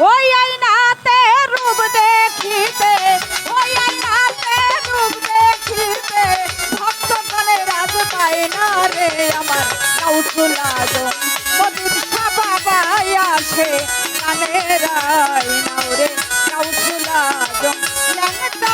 ওই আইনাতে রূপ দেখিতে, ওই আইনাতে রূপ দেখিতে, ভক্ত গণে রাজ না রে আমার গাউসুল আজম মদির বাবাই আসে রায় আইনাও রে গাউসুল আজম ল্যাংটা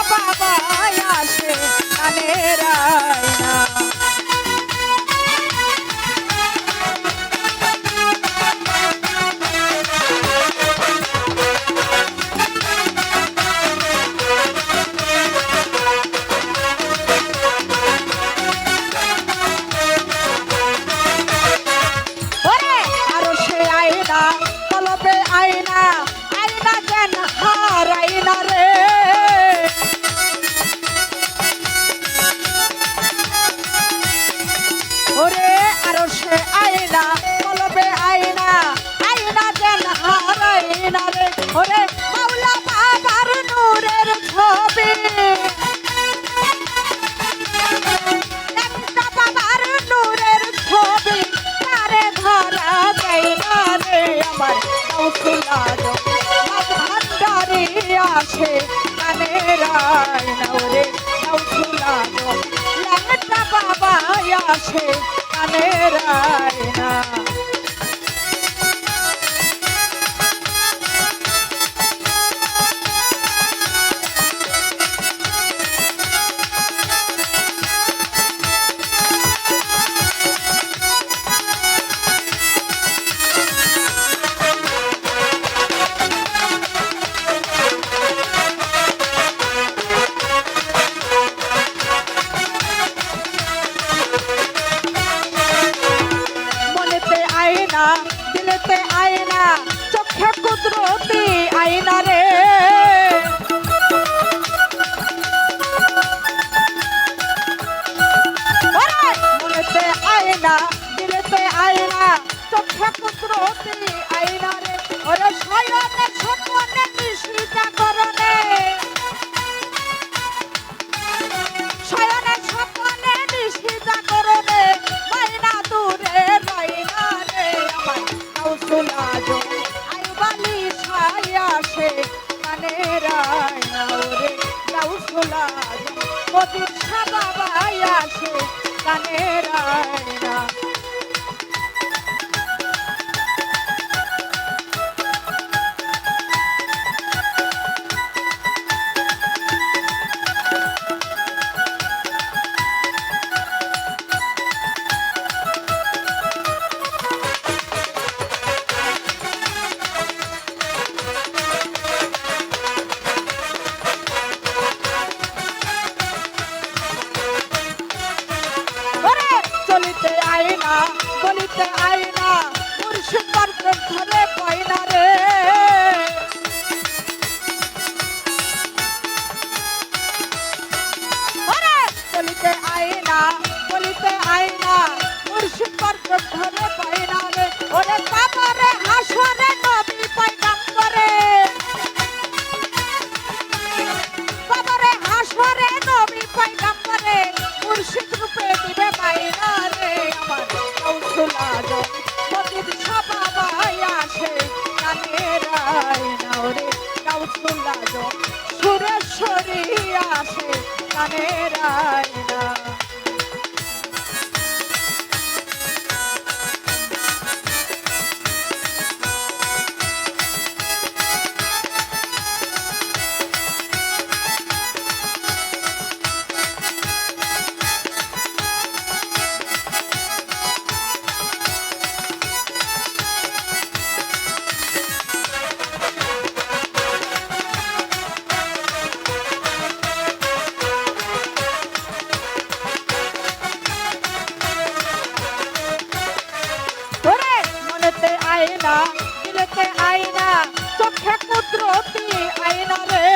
কৌশল ভান্ডারি আসে কানের আয়না রে কৌশল ল্যাংটা বাবা আসে কানের দিলেতে আয়না চক্ষে কুদরতি আয়না রে! মনেতে আয়না, দিলেতে আয়না চক্ষে কুদরতি আয়না রে ওরে শয়নে কৌশল মধুর সাবাবাই আসে কানে রায়না বলিতে আয়না মুর্শিদ পার্কের ধরে পায়না রে। ওরে আইনা বলিতে আয়না মুর্শিদ পার্কের ধরে পায়না রে। ওরে বাবা রে আসরে পাইকাম আয়না আয়না দিলেতে আয়না চোখে কুদরতি আয়না রে।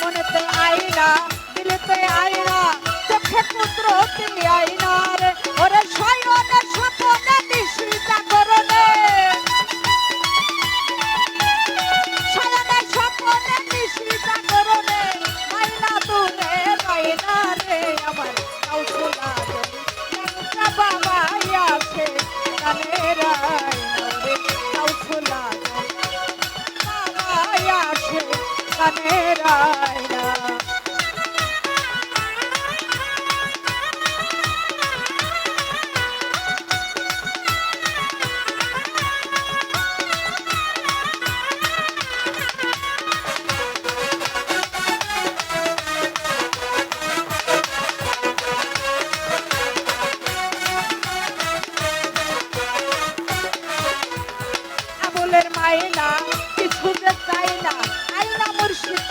মনেতে আয়না দিলেতে আয়না চোখে কুদরতি আয়না।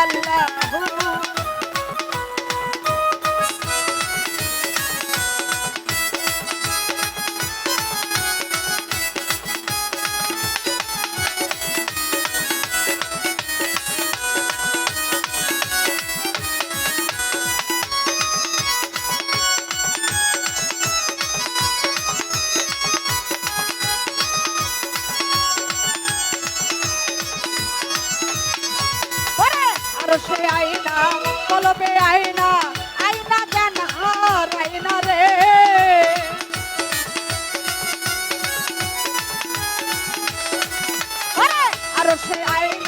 আল্লাহ সে আইনা